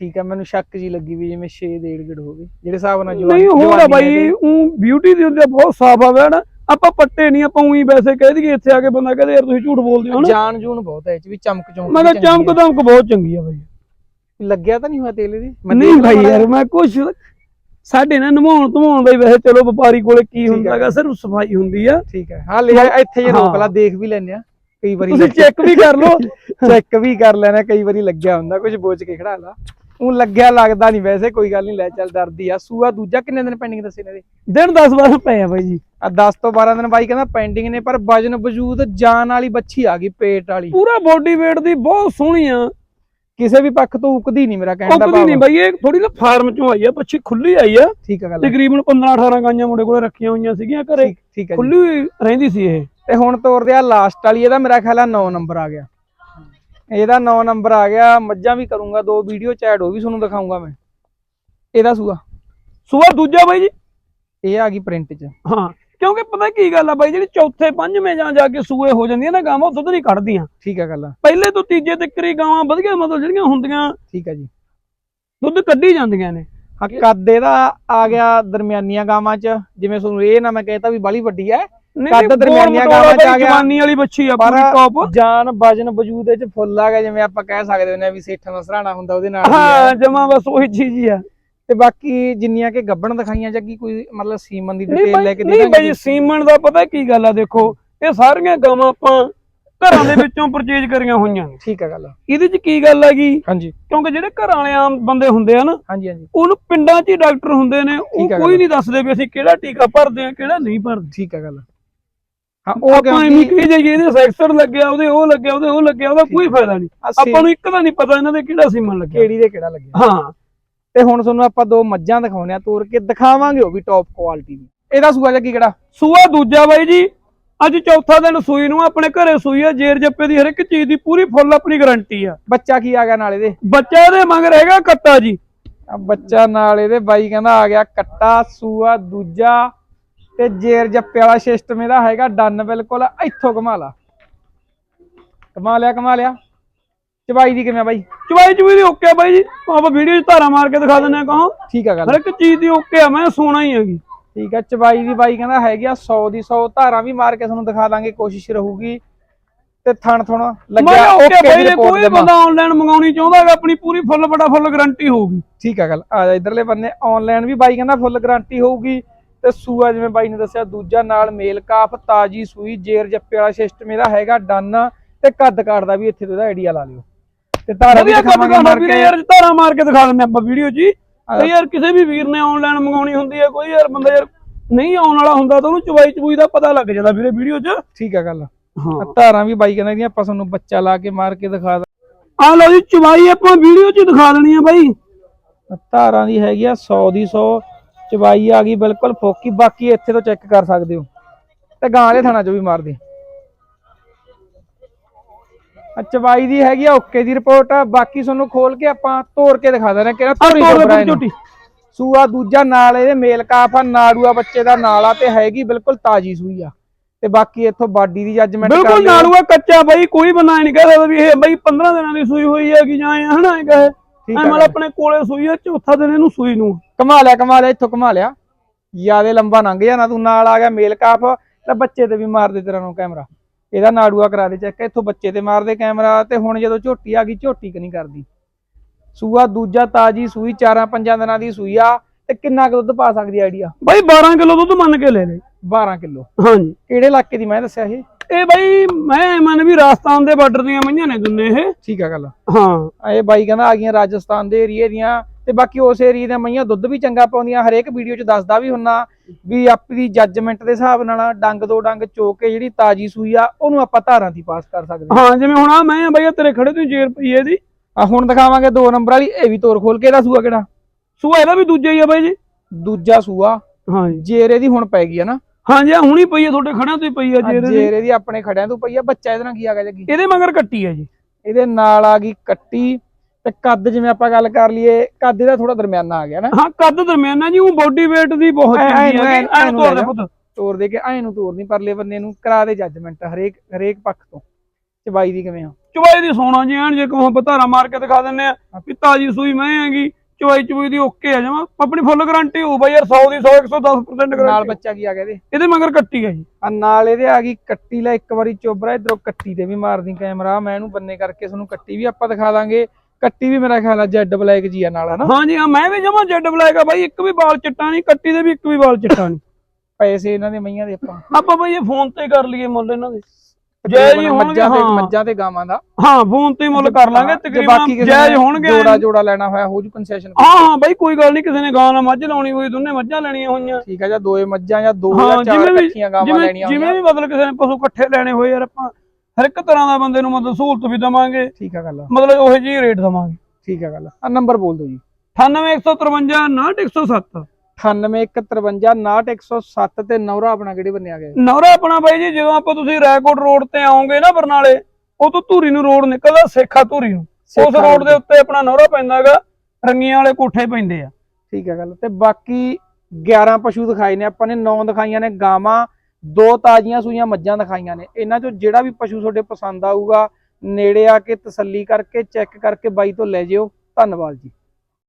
ਠੀਕ ਹੈ ਮੈਨੂੰ ਸ਼ੱਕ ਜੀ ਲੱਗੀ ਵੀ ਜਿਵੇਂ 6 ਡੇਢ ਗੜ ਹੋ ਗਏ। ਜਿਹੜੇ ਹਿਸਾਬ ਨਾਲ ਨਹੀਂ ਹੋਰ ਆ ਜਵਾਨੀ ਬਾਈ। ਉਹ ਬਿਊਟੀ ਦੇ ਹੁੰਦੇ ਆ, ਬਹੁਤ ਸਾਫ਼ ਆ ਵੈਣ। ਆਪਾਂ ਪੱਟੇ ਨਹੀਂ ਆਪਾਂ ਉਹੀ ਵੈਸੇ ਕਹਿ ਦਈਏ ਇੱਥੇ ਆ ਕੇ ਬੰਦਾ ਕਹਦੇ ਯਾਰ ਤੁਸੀਂ ਝੂਠ ਬੋਲਦੇ ਹੋ ਨਾ। ਜਾਨ ਜੂਨ ਬਹੁਤ ਹੈ ਇਹ ਚ ਵੀ ਚਮਕ ਚਮਕ ਮੈਂ ਕਿਹਾ ਚਮਕ ਦਮਕ ਬਹੁਤ ਚੰਗੀ ਆ ਬਾਈ। ਲੱਗਿਆ ਤਾਂ ਨਹੀਂ ਹੋਇਆ ਤੇਲ ਮੈਂ ਨਹੀਂ ਭਾਈ ਯਾਰ ਮੈਂ ਕੁਛ ਸਾਡੇ ਨਾਲ ਨਵਾਉਣ ਧਵਾਉਣ ਦਾ ਹੀ ਵੈਸੇ ਚਲੋ ਵਪਾਰੀ ਕੋਲੇ ਕੀ ਹੁੰਦਾਗਾ। ਸਿਰਫ ਸਫ਼ਾਈ ਹੁੰਦੀ ਆ। ਠੀਕ ਹੈ। ਹਾਂ ਲੈ ਇੱਥੇ ਜੇ ਰੋਕ। ਲਾ ਦੇਖ ਵੀ ਲੈਨੇ ਆ। ਕਈ ਵਾਰੀ ਤੁਸੀਂ ਚੈੱਕ ਵੀ ਕਰ ਲਓ। ਚੈੱਕ ਵੀ ਕਰ ਲੈਣਾ ਕਈ ਵਾਰੀ ਲੱਗਿਆ ਹੁੰਦਾ ਕੁਝ ਬੋਚ ਕੇ ਖੜਾ ਲਾ। ਉਹ ਲੱਗਿਆ ਲੱਗਦਾ ਨਹੀਂ ਵੈਸੇ ਕੋਈ ਗੱਲ ਨਹੀਂ ਲੈ ਚੱਲ ਡਰਦੀ ਆ। ਸੂਆ ਦੂਜਾ ਕਿੰਨੇ ਦਿਨ ਪੈਂਡਿੰਗ ਦੱਸੇ ਨੇ ਦਿਨ 10 12 ਪਏ ਆ ਬਾਈ ਜੀ। ਆ 10 ਤੋਂ 12 ਦਿਨ ਬਾਈ ਕਹਿੰਦਾ ਪੈਂਡਿੰਗ ਨੇ ਪਰ ਵਜਨ ਵਜੂਦ ਜਾਨ ਵਾਲੀ ਬੱਚੀ ਆ ਗਈ ਪੇਟ ਵਾਲੀ। ਪੂਰਾ ਬੋਡੀ weight ਦੀ ਬਹੁਤ ਸੋਹਣੀ ਆ। ਕਿਸੇ ਵੀ ਪੱਖ ਤੋਂ ਉਕਦੀ ਨਹੀਂ ਮੇਰਾ ਕਹਿਣ ਦਾ ਕੁੱਕਦੀ ਨਹੀਂ ਭਾਵ ਬਾਈ ਇਹ ਥੋੜੀ ਨਾ ਫਾਰਮ ਚੋਂ ਆਈ ਆ ਬੱਚੀ ਖੁੱਲੀ ਆਈ ਆ। ਠੀਕ ਹੈ ਗੱਲ। ਤਕਰੀਬਨ 15 18 ਗਾਈਆਂ ਮੁੰਡੇ ਕੋਲੇ ਰੱਖੀਆਂ ਹੋਈਆਂ ਸੀਗੀਆਂ ਘਰੇ। ਠੀਕ ਜੀ। ਖੁੱਲੀ ਰਹਿੰਦੀ ਸੀ ਇਹ। ਤੇ ਹੁਣ ਤੋਰਦੇ ਆ ਲਾਸਟ ਵਾਲੀ ਇਹਦਾ ਮੇਰਾ ਖਿਆਲ ਆ 9 ਨੰਬਰ ਆ ਗਿਆ। ਇਹਦਾ 9 ਨੰਬਰ ਆ ਗਿਆ ਮੱਝਾਂ ਵੀ ਕਰੂੰਗਾ ਦੋ ਵੀਡੀਓ ਚੈਟ ਉਹ ਵੀ ਤੁਹਾਨੂੰ ਦਿਖਾਉਂਗਾ ਮੈਂ। ਇਹਦਾ ਸੂਆ। ਸੂਆ ਦੂਜਾ ਬਾਈ ਜੀ। ਇਹ ਆ ਗਈ ਪ੍ਰਿੰਟ 'ਚ। ਹਾਂ। ਕਿਉਂਕਿ ਪਤਾ ਕੀ ਗੱਲ ਆ ਬਾਈ ਜਿਹੜੀ ਚੌਥੇ ਪੰਜਵੇਂ ਜਾਂ ਜਾ ਕੇ ਸੂਏ ਹੋ ਜਾਂਦੀਆਂ ਨਾ ਗਾਵਾਂ ਉਹ ਦੁੱਧ ਨਹੀਂ ਕੱਢਦੀਆਂ ਠੀਕ ਹੈ ਗੱਲ ਆ, ਪਹਿਲੇ ਤੋਂ ਤੀਜੇ ਤੱਕ ਹੀ ਗਾਵਾਂ ਵਧੀਆ ਮਤਲਬ ਜਿਹੜੀਆਂ ਹੁੰਦੀਆਂ ਠੀਕ ਹੈ ਜੀ। ਦੁੱਧ ਕੱਢੀ ਜਾਂਦੀਆਂ ਨੇ। ਹਾਂ ਕੱਦ ਇਹਦਾ ਆ ਗਿਆ ਦਰਮਿਆਨੀਆਂ ਗਾਵਾਂ 'ਚ ਜਿਵੇਂ ਤੁਹਾਨੂੰ ਇਹ ਨਾ ਮੈਂ ਕਹਿਤਾ ਵੀ ਬਾਲੀ ਵੱਡੀ ਨਹੀਂ, ਕੱਦ ਦਰਮਿਆਨੀਆਂ ਗਾਵਾਂ ਚ ਆ ਗਿਆ। ਜਵਾਨੀ ਵਾਲੀ ਬੱਚੀ ਆ ਪਰ ਟੌਪ ਜਾਨ ਵਜਨ ਵਜੂਦ 'ਚ ਫੁੱਲ ਆ ਗਿਆ ਜਿਵੇਂ ਆਪਾਂ ਕਹਿ ਸਕਦੇ ਹੁੰਦੇ ਆ ਵੀ ਸੇਠਾਂ ਦਾ ਸਰਾਣਾ ਹੁੰਦਾ ਉਹਦੇ ਨਾਲ ਹੈ। ਜਮਾ ਬਸ ਉਹੀ ਚੀਜ਼ ਹੀ ਆ। ਤੇ ਬਾਕੀ ਜਿੰਨੀਆਂ ਕਿ ਗੱਬਣ ਦਿਖਾਈਆਂ ਜੱਗੀ ਕੋਈ ਮਤਲਬ ਸੀਮਨ ਦੀ ਡਿਟੇਲ ਲੈ ਕੇ ਨਹੀਂ ਬਾਈ ਸੀਮਨ ਦਾ ਪਤਾ ਕੀ ਗੱਲ ਆ ਦੇਖੋ ਇਹ ਸਾਰੀਆਂ ਗਾਵਾਂ ਆਪਾਂ ਘਰਾਂ ਦੇ ਵਿੱਚੋਂ ਪਰਚੇਜ ਕਰੀਆਂ ਹੋਈਆਂ ਨੇ। ਠੀਕ ਹੈ ਗੱਲ ਇਹਦੇ 'ਚ ਕੀ ਗੱਲ ਹੈਗੀ ਹਾਂਜੀ। ਕਿਉਂਕਿ ਜਿਹੜੇ ਘਰਾਂ ਵਾਲੇ ਆਮ ਬੰਦੇ ਹੁੰਦੇ ਆ ਨਾ ਹਾਂਜੀ ਹਾਂਜੀ। ਉਹਨੂੰ ਪਿੰਡਾਂ 'ਚ ਹੀ ਡਾਕਟਰ ਹੁੰਦੇ ਨੇ ਉਹ ਆ ਕੋਈ। ਨਹੀਂ ਦੱਸਦੇ ਵੀ ਅਸੀਂ ਕਿਹੜਾ ਟੀਕਾ ਭਰਦੇ ਆ ਕਿਹੜਾ ਨਹੀਂ ਭਰਦੇ। ਠੀਕ ਹੈ ਗੱਲ ਹਾਂ ਉਹ ਆਪਾਂ ਐਵੇਂ ਕਹੀ ਜਾਈਏ ਇਹਦੇ ਸੈਕਸਰ ਲੱਗਿਆ ਉਹਦੇ ਉਹ ਲੱਗਿਆ ਉਹਦੇ ਉਹ ਲੱਗਿਆ ਉਹਦਾ ਕੋਈ ਫਾਇਦਾ ਨਹੀਂ। ਆਪਾਂ ਨੂੰ ਇੱਕ ਦਾ ਨਹੀਂ ਪਤਾ ਇਹਨਾਂ ਦੇ ਕਿਹੜਾ ਸੀਮਨ ਲੱਗਿਆ। ਕਿਹੜੀ ਦੇ ਕਿਹੜਾ ਲੱਗਿਆ। ਹਾਂ। ਤੇ ਹੁਣ ਤੁਹਾਨੂੰ ਆਪਾਂ ਦੋ ਮੱਝਾਂ ਦਿਖਾਉਣੇ ਆ ਤੋਰ ਕੇ ਦਿਖਾਵਾਂਗੇ ਉਹ ਵੀ ਟੌਪ ਕੁਆਲਿਟੀ ਦੀ। ਇਹਦਾ ਸੂਆ ਜੱਗੀ ਕਿਹੜਾ? ਸੂਆ ਦੂਜਾ ਬਾਈ ਜੀ ਅੱਜ ਚੌਥਾ ਦਿਨ ਸੂਈ ਨੂੰ ਆਪਣੇ ਘਰੇ ਸੂਈ ਆ ਜੇਰ ਜੱਪੇ ਦੀ ਹਰ ਇੱਕ ਚੀਜ਼ ਦੀ ਪੂਰੀ ਫੁੱਲ ਆਪਣੀ ਗਾਰੰਟੀ ਆ। ਬੱਚਾ ਕੀ ਆ ਗਿਆ ਨਾਲ ਇਹਦੇ? ਬੱਚਾ ਇਹਦੇ ਮਗਰ ਹੈਗਾ ਕੱਟਾ ਜੀ। ਆ ਬੱਚਾ ਨਾਲ ਇਹਦੇ ਬਾਈ ਕਹਿੰਦਾ ਆ ਗਿਆ ਕੱਟਾ ਸੂਆ ਦੂਜਾ ਤੇ ਜੇਰ ਜੱਪੇ ਵਾਲਾ ਸਿਸਟਮ ਇਹਦਾ ਹੈਗਾ ਡਨ ਬਿਲਕੁਲ ਇੱਥੋਂ ਕਮਾ ਲਾ। ਕਮਾ ਲਿਆ ਕਮਾ ਲਿਆ। ਚਬਾਈ ਦੀ ਕਿਵੇਂ ਆ ਬਾਈ? ਚਵਾਈ ਚੁਈ ਦੀ ਓਕੇ ਆ ਬਾਈ ਜੀ। ਆਪਾਂ ਵੀਡੀਓ 'ਚ ਧਾਰਾ ਮਾਰ ਕੇ ਦਿਖਾ ਦਿੰਦੇ ਆ ਕਹਾਂ। ਠੀਕ ਆ ਗੱਲ। ਹਰ ਇੱਕ ਚੀਜ਼ ਦੀ ਓਕੇ ਆ ਮੈਂ ਸੋਨਾ ਹੀ ਹੈਗੀ ਠੀਕ ਆ ਚਬਾਈ ਦੀ ਬਾਈ ਕਹਿੰਦਾ ਹੈਗੀ ਆ 100 ਦੀ 100 ਧਾਰਾਂ ਵੀ ਮਾਰ ਕੇ ਤੁਹਾਨੂੰ ਦਿਖਾ ਦਾਂਗੇ ਕੋਸ਼ਿਸ਼ ਰਹੂਗੀ। ਤੇ ਥਣ ਥਣ ਲੱਗਿਆ ਓਕੇ ਬਾਈ ਜੇ ਕੋਈ ਬੰਦਾ ਆਨਲਾਈਨ ਮੰਗਾਉਣੀ ਚਾਹੁੰਦਾ ਹੈਗਾ ਆਪਣੀ ਪੂਰੀ ਫੁੱਲ ਬੜਾ ਫੁੱਲ ਗਾਰੰਟੀ ਹੋਊਗੀ। ਠੀਕ ਆ ਗੱਲ ਆ ਜਾ ਇਧਰਲੇ ਬੰਨੇ ਆਨਲਾਈਨ ਵੀ ਬਾਈ ਕਹਿੰਦਾ ਫੁੱਲ ਗਾਰੰਟੀ ਹੋਊਗੀ। ਤੇ ਸੂਆ ਜਿਵੇਂ ਬਾਈ ਨੇ ਦੱਸਿਆ ਦੂਜਾ ਨਾਲ ਮੇਲ ਕਾਫ ਤਾਜੀ ਸੂਈ ਜੇਰ ਜੱਪੇ ਵਾਲਾ ਸਿਸਟਮ ਇਹਦਾ ਹੈਗਾ ਡਨ। ਤੇ ਕੱਦ ਕਾਠ ਦਾ ਵੀ ਇੱਥੇ ਤੋਂ ਇਹਦਾ ਆਈਡੀਆ ਲਾ ਲਿਓ। ਤੇ ਧਾਰਾ ਵੀ ਵਧੀਆ ਕੰਮ ਦਿਖਾਵਾਂਗੇ ਕਰਨਾ ਮਾਰ ਵੀਰੇ ਕੇ ਯਾਰ ਧਾਰਾ ਮਾਰ ਕੇ ਦਿਖਾ ਦਿੰਦੇ ਆਪਾਂ ਵੀਡੀਓ 'ਚ ਹੀ। ਹਾਂ। ਤੇ ਯਾਰ ਕਿਸੇ ਵੀ ਵੀਰ ਨੇ ਆਨਲਾਈਨ ਮੰਗਾਉਣੀ ਹੁੰਦੀ ਹੈ ਕੋਈ ਯਾਰ ਬੰਦਾ ਯਾਰ ਨਹੀਂ ਆਉਣ ਵਾਲਾ ਹੁੰਦਾ ਤਾਂ ਉਹਨੂੰ ਚਵਾਈ ਚਬੂਈ ਦਾ ਪਤਾ ਲੱਗ ਜਾਂਦਾ ਵੀਰੇ ਵੀਡੀਓ 'ਚ। ਠੀਕ ਆ ਗੱਲ। ਹਾਂ। ਧਾਰਾਂ ਵੀ ਬਾਈ ਕਹਿੰਦਾ ਇਹਦੀਆਂ ਆਪਾਂ ਤੁਹਾਨੂੰ ਬੱਚਾ ਲਾ ਕੇ ਮਾਰ ਕੇ ਦਿਖਾ ਦਾਂ ਆ ਲਓ ਜੀ ਚਵਾਈ ਆਪਾਂ ਵੀਡੀਓ 'ਚ ਦਿਖਾ ਦੇਣੀ ਆ ਬਾਈ। ਧਾਰਾਂ ਦੀ ਹੈਗੀ ਆ 100 ਦੀ 100 ਚਬਾਈ ਆ ਗਈ ਬਿਲਕੁਲ ਫੋਕੀ ਬਾਕੀ ਇੱਥੇ ਤੋਂ ਚੈੱਕ ਕਰ ਸਕਦੇ ਹੋ। ਤੇ ਗਾਂ ਵਾਲੇ ਥਾਣਾ ਚੋਂ ਵੀ ਮਾਰਦੇ ਆ ਚਬਾਈ ਦੀ ਹੈਗੀ ਆ ਓਕੇ ਦੀ ਰਿਪੋਰਟ ਬਾਕੀ ਤੁਹਾਨੂੰ ਖੋਲ ਕੇ ਆਪਾਂ ਤੋੜ ਕੇ ਦਿਖਾ ਦੇਣਾ ਕਿਹੜਾ ਤੋੜ ਇਹਨੂੰ। ਝੋਟੀ। ਸੂਆ ਦੂਜਾ ਨਾਲ ਇਹਦੇ ਮੇਲ ਕਾਫ ਆ ਨਾੜੂਆ ਬੱਚੇ ਦਾ ਨਾਲ ਆ ਤੇ ਹੈਗੀ ਬਿਲਕੁਲ ਤਾਜੀ ਸੂਈ ਆ। ਤੇ ਬਾਕੀ ਇੱਥੋਂ ਬਾਡੀ ਦੀ ਜੱਜਮੈਂਟ ਕਰ ਬਿਲਕੁਲ ਨਾਲੂਆ ਕੱਚਾ ਬਾਈ ਕੋਈ ਬੰਦਾ ਨਹੀਂ ਕਹਿ ਸਕਦਾ ਵੀ ਇਹ ਬਾਈ 15 ਦਿਨਾਂ ਦੀ ਸੂਈ ਹੋਈ ਹੈ ਕਿ ਜਾਂ ਇਹ ਹਨਾ ਇਹ ਕਹੇ। ਠੀਕ ਮਤਲਬ ਆਪਣੇ ਕੋਲੇ ਸੂਈ ਹੈ ਚੌਥਾ ਦਿਨ ਇਹਨੂੰ ਸੂਈ ਨੂੰ। ਕਮਾ ਲਿਆ ਕਮਾ ਲਿਆ ਇੱਥੋਂ ਕਮਾ ਲਿਆ। ਜਿਆਦੇ ਲੰਬਾ ਲੰਘ ਜਾਣਾ ਤੂੰ ਨਾਲ ਆ ਗਿਆ ਮੇਲ ਕਾਫ ਤੇ ਬੱਚੇ ਤੇ ਵੀ ਮਾਰ ਦੇ ਤੇਰਾ ਨੂੰ ਕੈਮਰਾ। ਇਹਦਾ ਨਾੜੂਆ ਕਰਾ ਦੇ ਚੈੱਕ ਇੱਥੋਂ ਬੱਚੇ ਤੇ ਮਾਰ ਦੇ ਕੈਮਰਾ ਤੇ ਹੁਣ ਜਦੋਂ ਝੋਟੀ ਆ ਗਈ ਝੋਟੀ ਕਿ ਨਹੀਂ ਕਰਦੀ? ਸੂਆ ਦੂਜਾ ਤਾਜੀ ਸੂਈ ਚਾਰਾਂ ਪੰਜਾਂ ਦਿਨਾਂ ਦੀ ਸੂਈ ਆ ਤੇ ਕਿੰਨਾ ਕੁ ਦੁੱਧ ਪਾ ਸਕਦੀ ਆਈਡੀਆ? ਬਾਈ 12 ਕਿਲੋ ਦੁੱਧ ਮੰਨ ਕੇ ਲੈ ਲੈ 12 ਕਿਲੋ। ਹਾਂਜੀ। ਕਿਹੜੇ ਇਲਾਕੇ ਦੀ ਮੈਂ ਦੱਸਿਆ ਇਹ? ਇਹ ਬਾਈ ਮੈਂ ਮੰਨ ਵੀ ਰਾਜਸਥਾਨ ਦੇ ਬਾਰਡਰ ਦੀਆਂ ਮਈਆਂ ਨੇ ਦੁੰਨੇ ਇਹ। ਠੀਕ ਆ ਗੱਲ। ਹਾਂ। ਇਹ ਬਾਈ ਕਹਿੰਦਾ ਆ ਗਈਆਂ ਰਾਜਸਥਾਨ ਦੇ ਏਰੀਏ ਦੀਆਂ ਤੇ ਬਾਕੀ ਉਸ ਏਰੀਏ ਦੀਆਂ ਮਈਆਂ ਦੁੱਧ ਵੀ ਚੰਗਾ ਪਾਉਂਦੀਆਂ ਹਰੇਕ ਵੀਡੀਓ 'ਚ ਦੱਸਦਾ ਵੀ ਹੁੰਨਾ ਵੀ ਆਪਣੀ ਜੱਜਮੈਂਟ ਦੇ ਹਿਸਾਬ ਨਾਲ ਡੰਗ ਦੋ ਡੰਗ ਚੋਕ ਕੇ ਜਿਹੜੀ ਤਾਜੀ ਸੂਈ ਆ ਉਹਨੂੰ ਆਪਾਂ ਧਾਰਾਂ ਦੀ ਪਾਸ ਕਰ ਸਕਦੇ ਹਾਂ। ਹਾਂ ਜਿਵੇਂ ਹੁਣ ਆ ਮੈਂ ਆ ਬਾਈ ਆਹ ਤੇਰੇ ਖੜੇ ਤੋਂ ਜੇਰ ਪਈ ਹੈ ਇਹਦੀ ਆ ਹੁਣ ਦਿਖਾਵਾਂਗੇ ਦੋ ਨੰਬਰ ਵਾਲੀ ਇਹ ਵੀ ਤੋਰ ਖੋਲ ਕੇ ਇਹਦਾ ਸੂਆ ਕਿਹੜਾ? ਸੂਆ ਇਹਦਾ ਵੀ ਦੂਜਾ ਹੀ ਆ ਬਾਈ ਜੀ। ਦੂਜਾ ਸੂਆ। ਹਾਂਜੀ ਜੇਰੇ ਦੀ ਹੁਣ ਪੈ ਗਈ ਆ ਨਾ। ਹਾਂਜੀ ਆ ਹੁਣੀ ਪਈ ਹੈ ਤੁਹਾਡੇ ਖੜਿਆਂ ਤੋਂ ਹੀ ਪਈ ਹੈ ਆਹ ਜੇਰ ਇਹਦੀ ਜੇਰੇ ਦੀ ਆਪਣੇ ਖੜਿਆਂ ਤੋਂ ਪਈ ਆ ਬੱਚਾ ਇਹਦੇ ਨਾਲ ਕੀ ਆ ਗਿਆ ਜੱਗੀ ਇਹਦੇ ਮਗਰ ਕੱਟੀ ਹੈ ਜੀ। ਇਹਦੇ ਨਾਲ ਆ ਗਈ ਕੱਟੀ। ਤੇ ਕੱਦ ਜਿਵੇਂ ਆਪਾਂ ਗੱਲ ਕਰ ਲਈਏ ਕੱਦ ਇਹਦਾ ਥੋੜਾ ਦਰਮਿਆਨਾ ਆ ਗਿਆ ਨਾ। ਹਾਂ ਕੱਦ ਦਰਮਿਆਨਾ ਜੀ ਉਹ ਬੋਡੀ weight ਦੀ ਬਹੁਤ ਨੂੰ- ਹੈ ਐਨ ਲੈ ਦੇ। ਪੁੱਤ। ਤੋਰ ਦੇ ਕੇ ਐ ਨੂੰ ਤੋਰ ਨਹੀਂ ਪਰਲੇ ਬੰਨੇ ਨੂੰ ਕਰਾ ਦੇ ਜੱਜਮੈਂਟ ਹਰੇਕ ਹਰੇਕ ਪੱਖ ਤੋਂ। ਚਬਾਈ ਦੀ ਕਿਵੇਂ ਆ? ਚਵਾਈ ਦੀ ਸੋਨਾ ਜੀ ਐਨ ਜੇ ਕਹੋ ਬਤਾਰਾ ਮਾਰ ਕੇ ਦਿਖਾ ਦਿੰਨੇ ਆ ਵੀ ਤਾਜੀ ਸੂਈ ਮੈਂ ਹੈਗੀ ਚਵਾਈ ਚਵਾਈ ਦੀ ਓਕੇ ਆ ਜਮਾ। ਆਪਣੀ ਫੁੱਲ ਗਾਰੰਟੀ ਹੋਊ ਬਾਈ ਯਾਰ 100 ਦੀ 100 110% ਨਾਲ ਗਾਰੰਟੀ ਬੱਚਾ ਕੀ ਆ ਗਿਆ ਇਹਦੇ? ਇਹਦੇ ਮਗਰ ਕੱਟੀ ਹੈ ਜੀ। ਆ ਨਾਲ ਇਹਦੇ ਆ ਗਈ ਕੱਟੀ ਲੈ ਇੱਕ ਵਾਰੀ ਚੋਬਰਾ ਇਧਰੋਂ ਕੱਟੀ ਤੇ ਵੀ ਮਾਰਦੀ ਕੈਮਰਾ ਮੈਂ ਇਹਨੂੰ ਬੰਨੇ ਕਰਕੇ ਤੁਹਾਨੂੰ ਕੱਟੀ ਵੀ ਆਪਾਂ ਦਿਖਾ ਦਾਂਗੇ। ਕੱਟੀ ਵੀ ਮੇਰਾ ਖਿਆਲ ਆ ਜੈਡ ਬਲੈਕ ਜੀ ਆ ਨਾਲ ਹਨਾ? ਹਾਂ ਜੀ ਹਾਂ ਮੈਂ ਵੀ ਜਮਾ ਜੈਡ ਬਲੈਕ ਆ ਬਾਈ ਇੱਕ ਵੀ ਵਾਲ ਚਿੱਟਾ ਨਹੀਂ ਕੱਟੀ ਦੇ ਵੀ ਇੱਕ ਵੀ ਵਾਲ ਚਿੱਟਾ ਨਹੀਂ। ਪੈਸੇ ਇਹਨਾਂ ਦੇ ਮਈਆਂ ਦੇ ਆਪਾਂ। ਆਪਾਂ ਬਾਈ ਇਹ ਫੋਨ ਤੇ ਕਰ ਲਈਏ ਮੁੱਲ ਇਹਨਾਂ ਦੇ। ਜੈ ਜੀ ਹੋਣਗੇ ਹਾਂ। ਮੱਝਾਂ ਤੇ ਗਾਵਾਂ ਦਾ। ਹਾਂ ਫੋਨ ਤੇ ਮੁੱਲ ਕਰ ਲਾਂਗੇ ਜੇ ਤਕਰੀਬਨ ਨੇ ਹੋਣਗੇ। ਜੋੜਾ ਜੋੜਾ ਲੈਣਾ ਹੋਇਆ ਹੋ ਜੂ ਕਨਸੈਸ਼ਨ ਹਾਂ ਹਾਂ ਬਾਈ ਕੋਈ ਗੱਲ ਨਹੀਂ ਕਿਸੇ ਨੇ ਗਾਂ ਨਾਲ ਮੱਝ ਲਾਉਣੀ ਹੋਈ ਦੋਨੇ ਮੱਝਾਂ ਲੈਣੀਆਂ ਹੋਈਆਂ। ਠੀਕ ਆ ਜਾਂ ਦੋਏ ਮੱਝਾਂ ਜਾਂ ਦੋ ਹਾਂ, ਜਾਂ ਚਾਰ ਇਕੱਠੀਆਂ ਗਾਵਾਂ ਲੈਣੀਆਂ ਜਿਵੇਂ ਵੀ ਮਤਲਬ ਕਿਸੇ ਨੇ ਪਸ਼ੂ ਇਕੱਠੇ ਲੈਣੇ ਹੋਏ ਯਾਰ ਆਪਾਂ ਹਰ ਇੱਕ ਤਰ੍ਹਾਂ ਦਾ ਬੰਦੇ ਨੂੰ ਮਤਲਬ ਸਹੂਲਤ ਵੀ ਦਵਾਂਗੇ। ਠੀਕ ਆ ਗੱਲ ਮਤਲਬ ਉਹੇ ਜੀ ਰੇਟ ਦਵਾਂਗੇ। ਠੀਕ ਆ ਗੱਲ ਆ। ਨੰਬਰ ਬੋਲ ਦਿਓ ਜੀ। 98153 6107 9815596107 ਤੇ ਨੌਰਾ ਆਪਣਾ ਕਿਹੜੇ ਬੰਨੇ ਆ ਗਏ? ਨੌਰਾ ਆਪਣਾ ਬਾਈ ਜੀ ਜਦੋਂ ਆਪਾਂ ਤੁਸੀਂ ਰੈਕੋਰਡ ਰੋਡ ਤੇ ਆਓਗੇ ਨਾ ਬਰਨਾਲੇ ਉਹ ਤੋਂ ਧੂਰੀ ਨੂੰ ਰੋਡ ਨਿਕਲਦਾ ਸੇਖਾ ਧੂਰੀ ਨੂੰ। ਉਸ ਸੇਖਾ ਰੋਡ road ਦੇ ਉੱਤੇ ਆਪਣਾ ਨੌਰਾ ਪੈਂਦਾ ਹੈਗਾ ਰੰਗੀਆਂ ਵਾਲੇ ਕੋਠੇ ਪੈਂਦੇ ਆ। ਠੀਕ ਹੈ ਗੱਲ ਤੇ ਬਾਕੀ 11 ਪਸ਼ੂ ਦਿਖਾਏ ਨੇ ਆਪਾਂ ਨੇ 9 ਦਿਖਾਈਆਂ ਨੇ ਗਾਵਾਂ ਦੋ ਤਾਜ਼ੀਆਂ ਸੂਈਆਂ ਮੱਝਾਂ ਦਿਖਾਈਆਂ ਨੇ। ਇਹਨਾਂ ਚੋਂ ਜਿਹੜਾ ਵੀ ਪਸ਼ੂ ਤੁਹਾਡੇ ਪਸੰਦ ਆਊਗਾ, ਨੇੜੇ ਆ ਕੇ ਤਸੱਲੀ ਕਰਕੇ ਚੈੱਕ ਕਰਕੇ ਬਾਈ ਤੋਂ ਲੈ ਜਿਓ। ਧੰਨਵਾਦ ਜੀ।